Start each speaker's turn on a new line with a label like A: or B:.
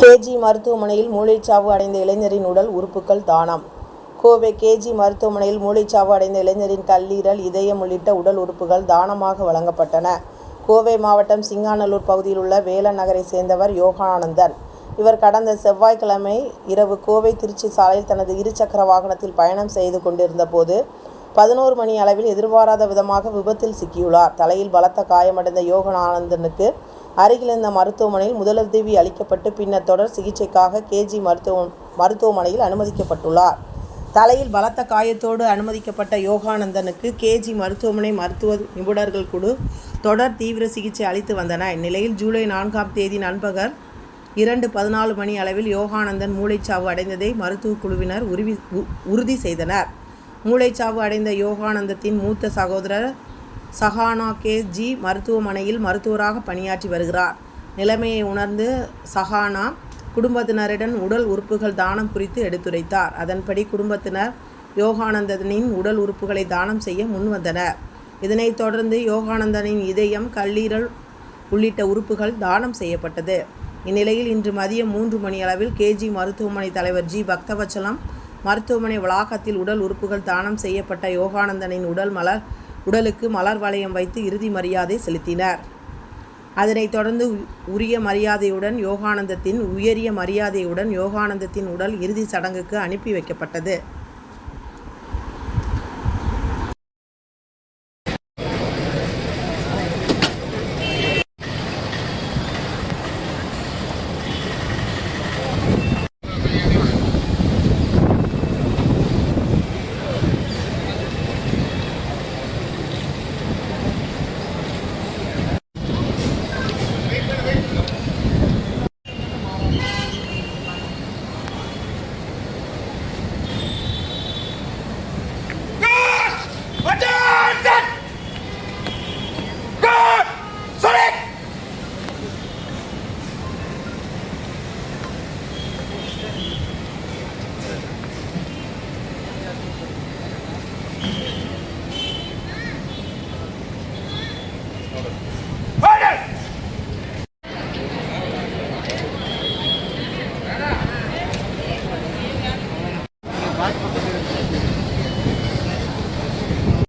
A: KG மருத்துவமனையில் மூளைச்சாவு அடைந்த இளைஞரின் உடல் உறுப்புகள் தானம். கோவை கேஜி மருத்துவமனையில் மூளைச்சாவு அடைந்த இளைஞரின் கல்லீரல் இதயம் உள்ளிட்ட உடல் உறுப்புகள் தானமாக வழங்கப்பட்டன. கோவை மாவட்டம் சிங்காநல்லூர் பகுதியில் உள்ள வேலன் நகரை சேர்ந்தவர் யோகானந்தன். இவர் கடந்த செவ்வாய்க்கிழமை இரவு கோவை திருச்சி சாலையில் தனது இருசக்கர வாகனத்தில் பயணம் செய்து கொண்டிருந்த போது பதினோரு மணி அளவில் எதிர்பாராத விதமாக விபத்தில் சிக்கியுள்ளார். தலையில் பலத்த காயமடைந்த யோகானந்தனுக்கு அருகில் இருந்த மருத்துவமனையில் முதலுதவி அளிக்கப்பட்டு பின்னர் தொடர் சிகிச்சைக்காக கேஜி மருத்துவ மருத்துவமனையில் அனுமதிக்கப்பட்டுள்ளார். தலையில் பலத்த காயத்தோடு அனுமதிக்கப்பட்ட யோகானந்தனுக்கு கேஜி மருத்துவமனை மருத்துவ நிபுணர்கள் குழு தொடர் தீவிர சிகிச்சை அளித்து வந்தன. இந்நிலையில் ஜூலை நான்காம் தேதி நண்பகல் இரண்டு பதினாலு மணி அளவில் யோகானந்தன் மூளைச்சாவு அடைந்ததை மருத்துவ குழுவினர் உறுதி உறுதி செய்தனர். மூளைச்சாவு அடைந்த யோகானந்தத்தின் மூத்த சகோதரர் சஹானா கேஜி மருத்துவமனையில் மருத்துவராக பணியாற்றி வருகிறார். நிலைமையை உணர்ந்து சஹானா குடும்பத்தினரிடம் உடல் உறுப்புகள் தானம் குறித்து எடுத்துரைத்தார். அதன்படி குடும்பத்தினர் யோகானந்தனின் உடல் உறுப்புகளை தானம் செய்ய முன்வந்தனர் இதனைத் தொடர்ந்து யோகானந்தனின் இதயம் கல்லீரல் உள்ளிட்ட உறுப்புகள் தானம் செய்யப்பட்டது. இந்நிலையில் இன்று மதியம் மூன்று மணி அளவில் கேஜி மருத்துவமனை தலைவர் ஜி பக்தவச்சலம் மருத்துவமனை வளாகத்தில் உடல் உறுப்புகள் தானம் செய்யப்பட்ட யோகானந்தனின் உடல் மலர் உடலுக்கு மலர் வளையம் வைத்து இறுதி மரியாதை செலுத்தினர். அதனைத் தொடர்ந்து உரிய மரியாதையுடன் யோகானந்தத்தின் உயரிய மரியாதையுடன் யோகானந்தத்தின் உடல் இறுதி சடங்குக்கு அனுப்பி வைக்கப்பட்டது.
B: Vai,